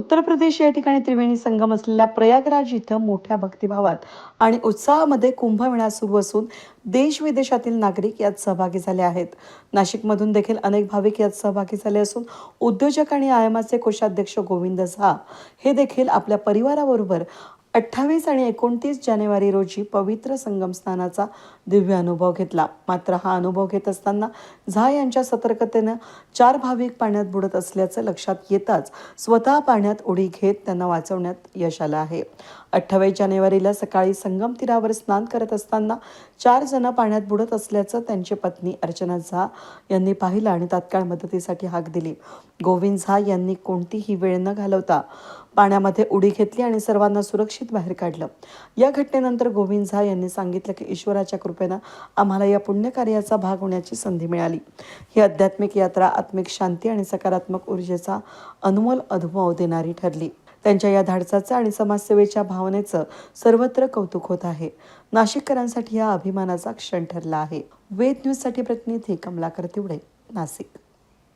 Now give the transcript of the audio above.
उत्तर प्रदेश या ठिकाणी त्रिवेणी संगम असलेल्या प्रयागराज इथं मोठ्या भक्तिभावात आणि उत्साहामध्ये कुंभमेळा सुरू असून देश विदेशातील नागरिक यात सहभागी झाले आहेत. नाशिकमधून देखील अनेक भाविक यात सहभागी झाले असून उद्योजक आणि आयमाचे कोषाध्यक्ष गोविंद झा हे देखील आपल्या परिवाराबरोबर अठ्ठावीस आणि एकोणतीस जानेवारी रोजी पवित्र संगम स्नानाचा दिव्य अनुभव घेतला. मात्र हा अनुभव घेत असताना झा यांच्या सतर्कतेनं चार भाविक पाण्यात बुडत असल्याचं लक्षात येताच स्वतः पाण्यात उडी घेत त्यांना वाचवण्यात यश आलं आहे. अठ्ठावीस जानेवारीला सकाळी संगम तीरावर स्नान करत असताना चार जण पाण्यात बुडत असल्याचं त्यांची पत्नी अर्चना झा यांनी पाहिलं आणि तात्काळ मदतीसाठी हाक दिली. गोविंद झा यांनी कोणतीही वेळ न घालवता पाण्यामध्ये उडी घेतली आणि सर्वांना सुरक्षित बाहेर काढलं. या घटनेनंतर गोविंद झा यांनी सांगितलं की ईश्वराच्या कृपेनं आम्हाला या पुण्यकार्याचा भाग होण्याची संधी मिळाली. ही आध्यात्मिक यात्रा आत्मिक शांती आणि सकारात्मक ऊर्जेचा अनमोल अनुभव देणारी ठरली. त्यांच्या या धाडसाचं आणि समाजसेवेच्या भावनेचं सर्वत्र कौतुक होत आहे. नाशिककरांसाठी हा अभिमानाचा क्षण ठरला आहे. वेद न्यूजसाठी प्रतिनिधी कमलाकर तिवडे नाशिक.